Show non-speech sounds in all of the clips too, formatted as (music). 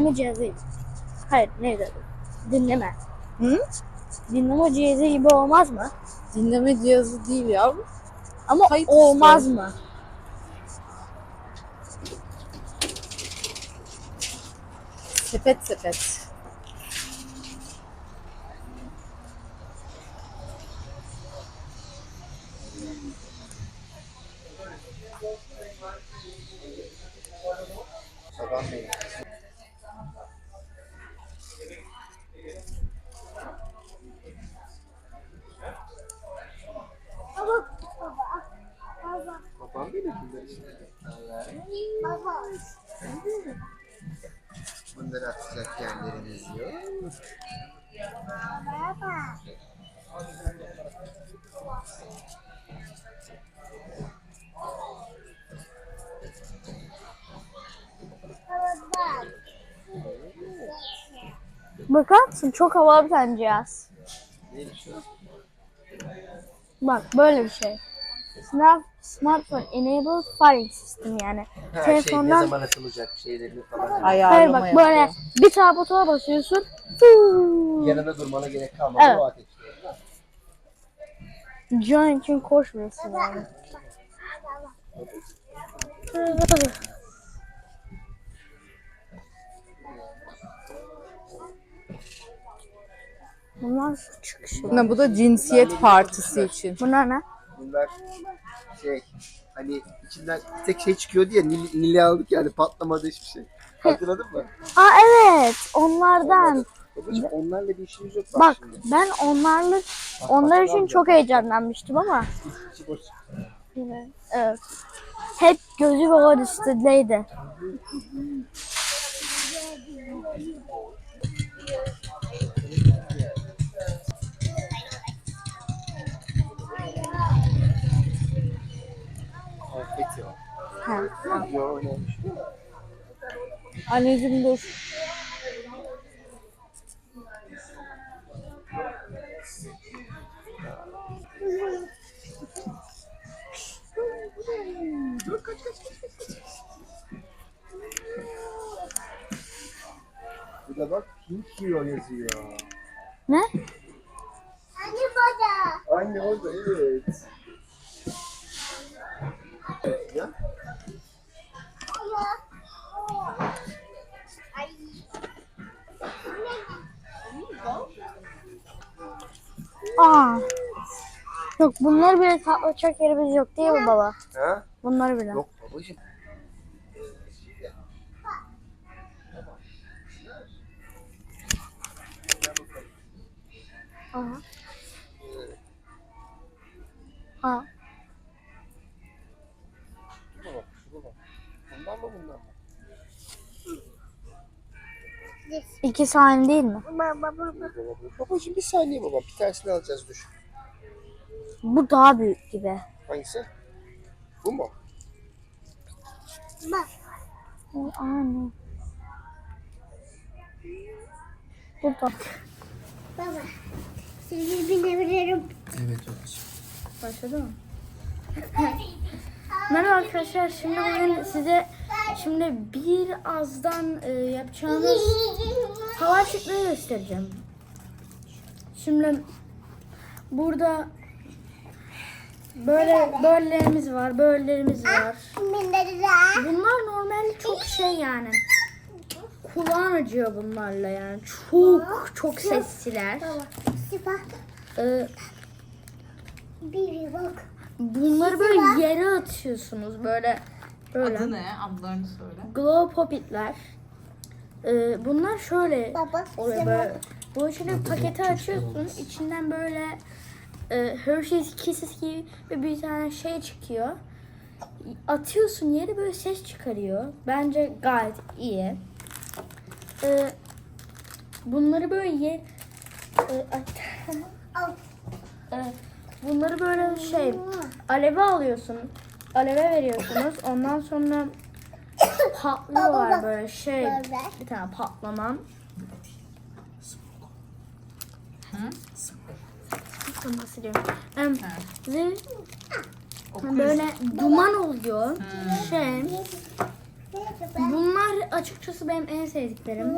Dinleme cihazı. Hayır ne dedim? Dinleme. Hı? Dinleme cihazı gibi olmaz mı? Dinleme cihazı değil ya. Ama Kayıt olmaz işte. mı? Sepet sepet. Babam Bunları atacak yerlerimiz yok. Bakar mısın? Çok havalı bir tane cihaz. Neymiş o? Bak böyle bir şey. Smart, smartphone enabled firing system yani. Ha, şey ne Telefondan zaman atılacak şeylerini falan. hayır bak böyle yapıyor. bir tane butona basıyorsun. Fuu. Yanına durmana gerek kalmadı Evet. o ateşliyor. Can için koşmuyorsun yani. Bunlar çıkışı. Ne, bu da cinsiyet partisi için. Bunlar ne? Bunlar şey hani içinden bir tek şey çıkıyordu ya Nil, Nil'i aldık yani patlamadı hiçbir şey. Hatırladın mı? Aa evet onlardan. Babacım onlarla bir işimiz yok bak, Bak şimdi. ben onlarla Bak, onlar için çok heyecanlanmıştım ama evet. Hep gözü ve o üstündeydi. Ha. Anneciğim dur. Burada bak Pink Hero yazıyor. Ne? Anne orada evet. Evet Aa. Yok bunları bile tatlayacak yerimiz yok değil mi baba? Ha? Bunları bile. Yok babacım. Aha. Ha. İkisi aynı değil mi? Baba, babacım bir saniye baba. Bir tanesini alacağız dur. Bu daha büyük gibi. Hangisi? Bu mu? Bu aynı. Bu da. Baba, sizi binebilirim. Evet babacım. Başladı mı? Merhaba arkadaşlar. Şimdi bugün size şimdi birazdan e, yapacağımız hava şıkları göstereceğim. Şimdi burada böyle böylelerimiz var, böylelerimiz var. Bunlar normal çok şey yani. Kulağın acıyor bunlarla yani. Çok çok sesliler. Ee, bunları böyle yere atıyorsunuz böyle böyle. Adı ne? Adlarını söyle. Glow Popit'ler. Ee, bunlar şöyle Baba, oluyor böyle. Bu şöyle paketi açıyorsun. içinden böyle e, Hershey's Kisses gibi bir tane şey çıkıyor. Atıyorsun yere böyle ses çıkarıyor. Bence gayet iyi. Ee, bunları böyle ye... Ee, (laughs) bunları böyle şey aleve alıyorsun. Aleve veriyorsunuz. Ondan sonra patlıyorlar böyle şey. Bir tane patlaman. Nasıl diyeyim? Em, ve böyle duman oluyor. Şey. Bunlar açıkçası benim en sevdiklerim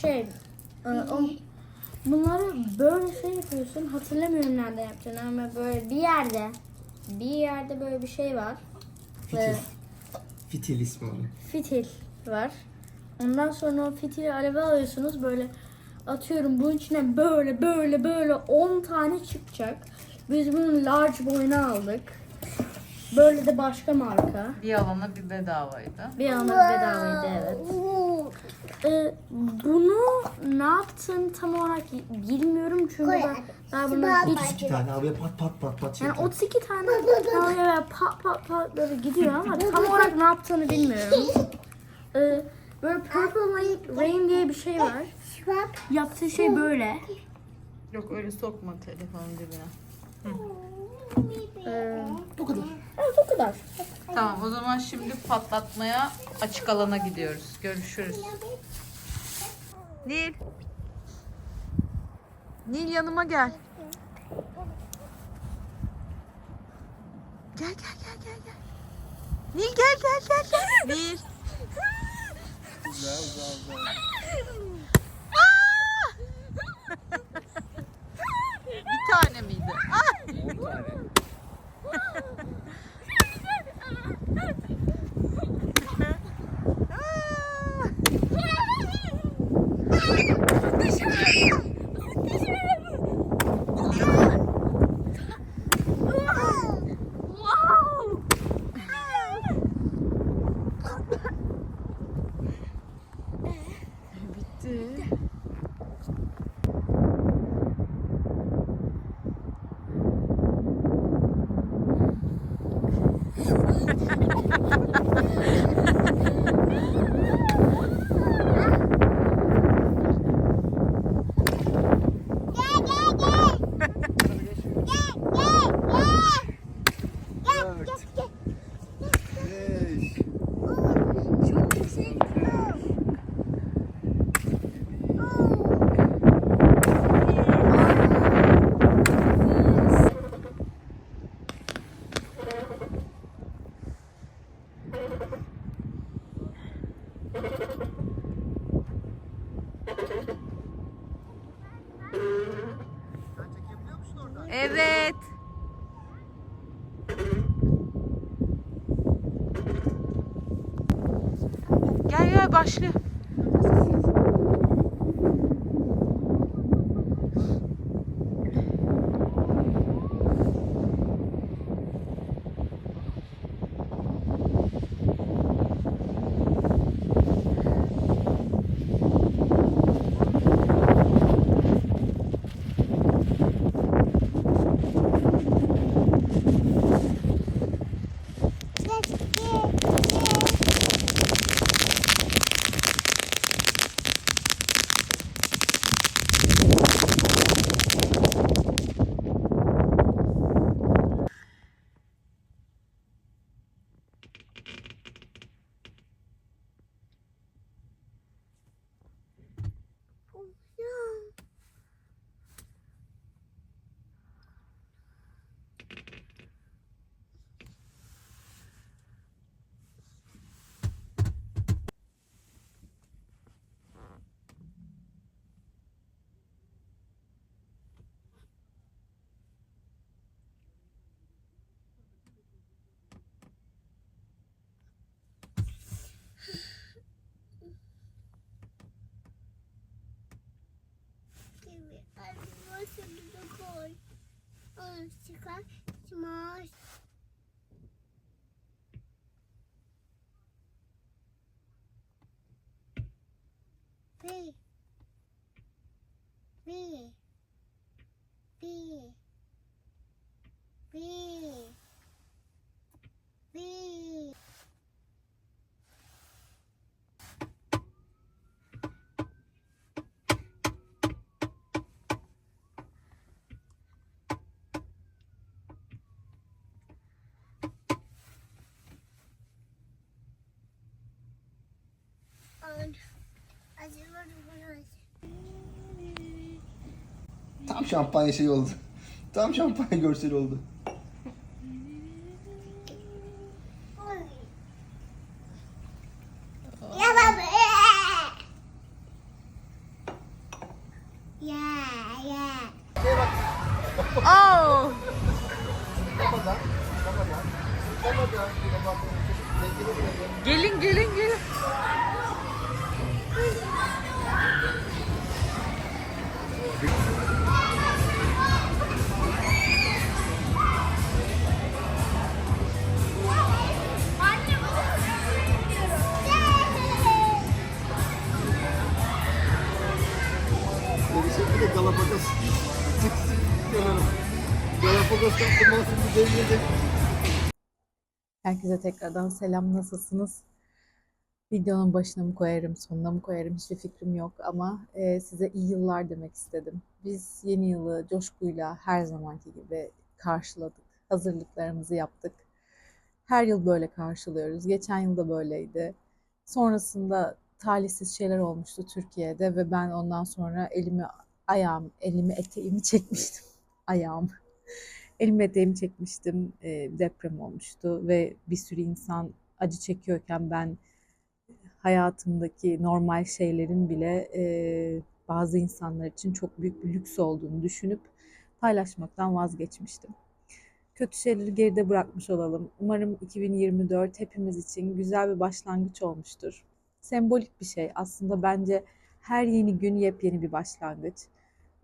şey e, o, bunları böyle şey yapıyorsun hatırlamıyorum nerede yaptığını ama böyle bir yerde bir yerde böyle bir şey var Fitil. Fitil ismi onun. fitil var ondan sonra o fitili aleve alıyorsunuz böyle atıyorum bunun içine böyle böyle böyle 10 tane çıkacak biz bunun large boyunu aldık böyle de başka marka Bir alana bir bedavaydı. bir anda bedavaydı evet. Ee, bunu ne yaptığını tam olarak bilmiyorum çünkü ben, ben bunu hiç bak. İki tane havaya pat pat pat pat yani çekiyor. 32 tane böyle pat pat pat böyle gidiyor ama tam olarak ne yaptığını bilmiyorum. Ee, böyle Purple Rain, Rain diye bir şey var. Yaptığı şey böyle. Yok öyle sokma telefonun dibine. Ee, Bu kadar. Evet o kadar. Tamam o zaman şimdi patlatmaya açık alana gidiyoruz. Görüşürüz. Nil. Nil yanıma gel. Gel gel gel gel gel. Nil gel gel gel gel. Nil. Güzel güzel güzel. Bir tane miydi? Ah! On tane. (laughs) Thank you. Gel gel başla. Tam şampanya şey oldu. Tam şampanya görseli oldu. Herkese tekrardan selam. Nasılsınız? Videonun başına mı koyarım, sonuna mı koyarım hiçbir fikrim yok ama e, size iyi yıllar demek istedim. Biz yeni yılı coşkuyla her zamanki gibi karşıladık. Hazırlıklarımızı yaptık. Her yıl böyle karşılıyoruz. Geçen yıl da böyleydi. Sonrasında talihsiz şeyler olmuştu Türkiye'de ve ben ondan sonra elimi ayağım, elimi eteğimi çekmiştim. (laughs) Ayağım. Elimi eteğimi çekmiştim. E, deprem olmuştu ve bir sürü insan acı çekiyorken ben hayatımdaki normal şeylerin bile e, bazı insanlar için çok büyük bir lüks olduğunu düşünüp paylaşmaktan vazgeçmiştim. Kötü şeyleri geride bırakmış olalım. Umarım 2024 hepimiz için güzel bir başlangıç olmuştur. Sembolik bir şey. Aslında bence her yeni gün yepyeni bir başlangıç.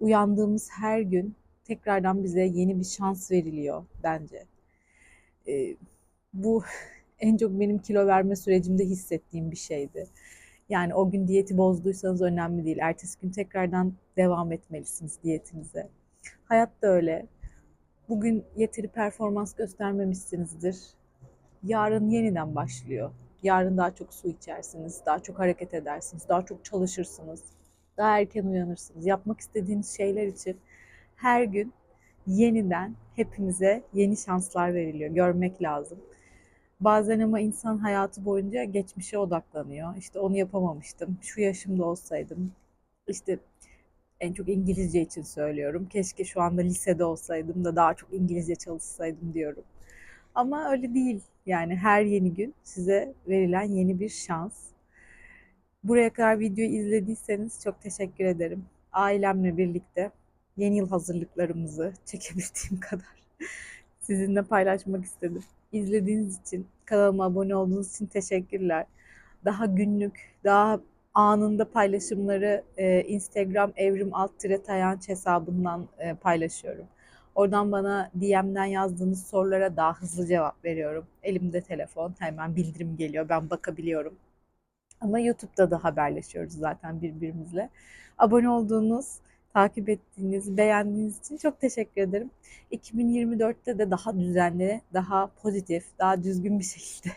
Uyandığımız her gün tekrardan bize yeni bir şans veriliyor bence. Ee, bu (laughs) en çok benim kilo verme sürecimde hissettiğim bir şeydi. Yani o gün diyeti bozduysanız önemli değil. Ertesi gün tekrardan devam etmelisiniz diyetinize. Hayat da öyle. Bugün yeteri performans göstermemişsinizdir. Yarın yeniden başlıyor. Yarın daha çok su içersiniz, daha çok hareket edersiniz, daha çok çalışırsınız, daha erken uyanırsınız. Yapmak istediğiniz şeyler için her gün yeniden hepimize yeni şanslar veriliyor. Görmek lazım. Bazen ama insan hayatı boyunca geçmişe odaklanıyor. İşte onu yapamamıştım. Şu yaşımda olsaydım. İşte en çok İngilizce için söylüyorum. Keşke şu anda lisede olsaydım da daha çok İngilizce çalışsaydım diyorum. Ama öyle değil. Yani her yeni gün size verilen yeni bir şans. Buraya kadar videoyu izlediyseniz çok teşekkür ederim. Ailemle birlikte yeni yıl hazırlıklarımızı (laughs) çekebildiğim kadar sizinle paylaşmak istedim. İzlediğiniz için, kanalıma abone olduğunuz için teşekkürler. Daha günlük, daha anında paylaşımları e, Instagram evrim alt tire tayanç hesabından e, paylaşıyorum. Oradan bana DM'den yazdığınız sorulara daha hızlı cevap veriyorum. Elimde telefon, hemen bildirim geliyor, ben bakabiliyorum. Ama YouTube'da da haberleşiyoruz zaten birbirimizle. Abone olduğunuz, takip ettiğiniz, beğendiğiniz için çok teşekkür ederim. 2024'te de daha düzenli, daha pozitif, daha düzgün bir şekilde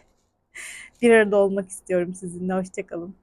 (laughs) bir arada olmak istiyorum sizinle. Hoşçakalın.